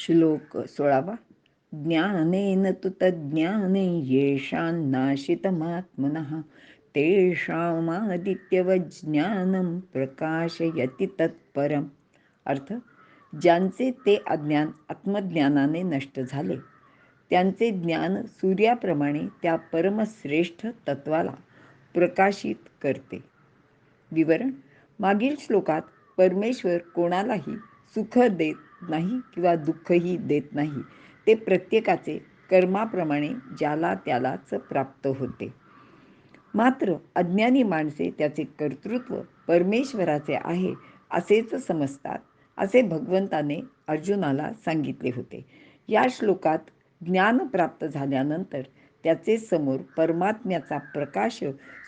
श्लोक सोळावा. ज्ञानेन तु तज्ज्ञाने येषान्नाशितमात्मनः तेषामादित्यवज्ञानं प्रकाशयति तत्परम. अर्थ ज्यांचे ते अज्ञान आत्मज्ञानाने नष्ट झाले त्यांचे ज्ञान सूर्याप्रमाणे त्या परमश्रेष्ठ तत्वाला प्रकाशित करते. विवरण मागील श्लोकात परमेश्वर कोणालाही सुख देत नाही किंवा दुःखही देत नाही ते प्रत्येकाचे कर्माप्रमाणे ज्याला त्यालाच प्राप्त होते. मात्र अज्ञानी माणसे त्याचे कर्तृत्व परमेश्वराचे आहे असेच समजतात असे भगवंताने अर्जुनाला सांगितले होते. या श्लोकात ज्ञान प्राप्त झाल्यानंतर त्याचे समोर परमात्म्याचा प्रकाश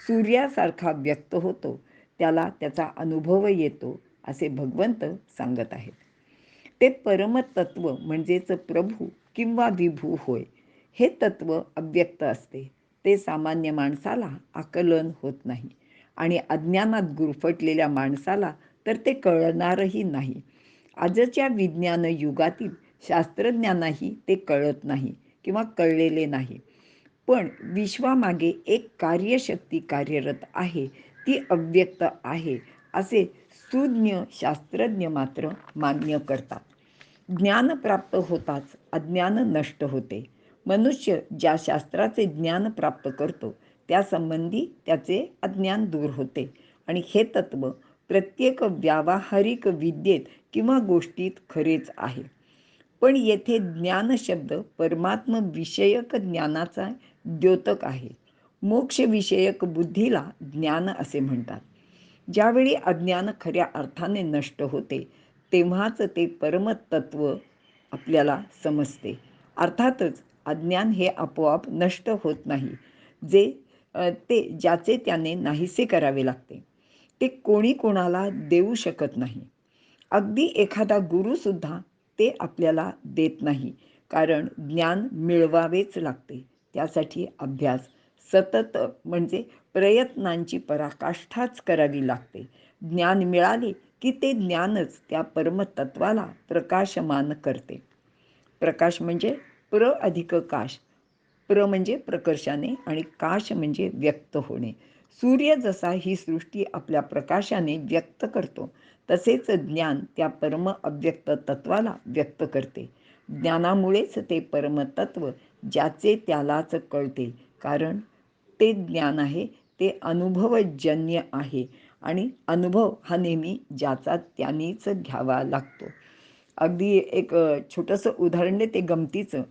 सूर्यासारखा व्यक्त होतो त्याला त्याचा अनुभव येतो असे भगवंत सांगत आहेत. ते परमतत्व म्हणजेच प्रभू किंवा विभू होय हे तत्व अव्यक्त असते. ते सामान्य माणसाला आकलन होत नाही आणि अज्ञानात गुरफटलेल्या माणसाला तर ते कळणारही नाही. आजच्या विज्ञान युगातील शास्त्रज्ञांनाही ते कळत नाही किंवा कळलेले नाही. पण विश्वामागे एक कार्यशक्ती कार्यरत आहे ती अव्यक्त आहे असे सुज्ञ शास्त्रज्ञ मात्र मान्य करतात. ज्ञान प्राप्त होताच अज्ञान नष्ट होते. मनुष्य ज्या शास्त्राचे ज्ञान प्राप्त करतो त्यासंबंधी त्याचे अज्ञान दूर होते. आणि हे तत्व प्रत्येक व्यावहारिक विद्येत किंवा गोष्टीत खरेच आहे. पण येथे ज्ञान शब्द परमात्म विषयक ज्ञानाचा द्योतक आहे. मोक्षविषयक बुद्धीला ज्ञान असे म्हणतात. ज्यावेळी अज्ञान खऱ्या अर्थाने नष्ट होते तेव्हाच ते परमतत्व आपल्याला समजते. अर्थातच अज्ञान हे आपोआप नष्ट होत नाही जे ते ज्याचे त्याने नाहीसे करावे लागते. ते कोणी कोणाला देऊ शकत नाही. अगदी एखादा गुरुसुद्धा ते आपल्याला देत नाही कारण ज्ञान मिळवावेच लागते. त्यासाठी अभ्यास सतत म्हणजे प्रयत्नांची पराकाष्ठाच करावी लागते. ज्ञान मिळाले की ते ज्ञानच त्या परमतत्वाला प्रकाशमान करते. प्रकाश म्हणजे प्र अधिक काश. प्र म्हणजे प्रकर्षाने आणि काश म्हणजे व्यक्त होणे. सूर्य जसा ही सृष्टी आपल्या प्रकाशाने व्यक्त करतो तसेच ज्ञान त्या परम अव्यक्त तत्वाला व्यक्त करते. ज्ञानामुळेच ते परमतत्व ज्याचे त्यालाच कळते कारण ते ज्ञान आहे ते अनुभवजन्य आहे. आणि अनुभव हा नेहमी ज्याचा त्यानेच घ्यावा लागतो. अगदी एक छोटंसं उदाहरण ते गमतीचं.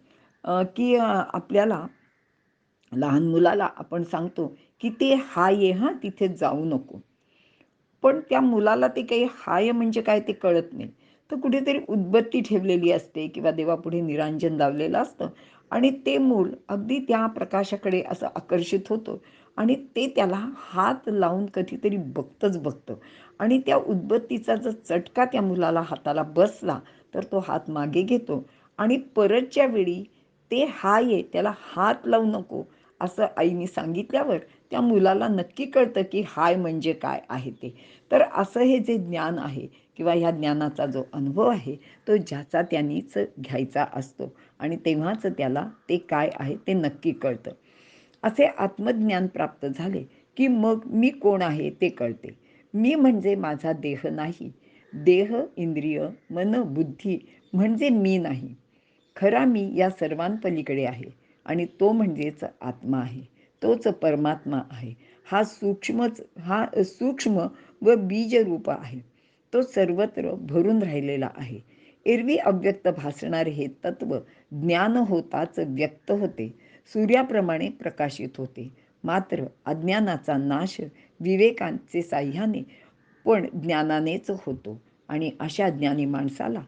की आपल्याला लहान मुलाला आपण सांगतो की ते हाय आहे हां तिथे जाऊ नको. पण त्या मुलाला ते काही हाय म्हणजे काय ते कळत नाही. तर कुठेतरी उद्बत्ती ठेवलेली असते किंवा देवापुढे निरांजन लावलेलं असतं. आणि ते मूल अगदी त्या प्रकाशाकडे असं आकर्षित होतं. आणि ते त्याला हात लावून कधीतरी बघतंच बघतं. आणि त्या उदबत्तीचा जर चटका त्या मुलाला हाताला बसला तर तो हात मागे घेतो. आणि परतच्या वेळी ते हाय ये त्याला हात लावू नको असं आईने सांगितल्यावर त्या मुलाला नक्की कळतं की हाय म्हणजे काय आहे ते. तर असं हे जे ज्ञान आहे किंवा ह्या ज्ञानाचा जो अनुभव आहे तो ज्याचा त्यांनीच घ्यायचा असतो. आणि तेव्हाच त्याला ते काय आहे ते नक्की कळतं. असे आत्मज्ञान प्राप्त झाले की मग मी कोण आहे ते कळते. मी म्हणजे माझा देह नाही. देह इंद्रिय मन बुद्धी म्हणजे मी नाही. खरा मी या सर्वांपलीकडे आहे आणि तो म्हणजेच आत्मा आहे. तोच परमात्मा आहे. हा सूक्ष्मच हा सूक्ष्म व बीजरूप आहे. तो सर्वत्र भरून राहिलेला आहे. एरवी अव्यक्त भासणारे हे तत्व ज्ञान होताच व्यक्त होते. सूर्याप्रमाणे प्रकाशित होते. मात्र अज्ञानाचा नाश विवेकांचे साह्याने पण ज्ञानानेच होतो आणि अशा ज्ञानी माणसाला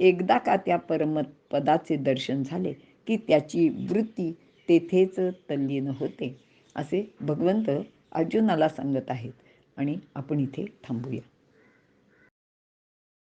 एकदा का त्या परमत पदाचे दर्शन झाले की त्याची वृत्ती तेथेच तल्लीन होते असे भगवंत अर्जुनाला सांगत आहेत. आणि आपण इथे थांबूया.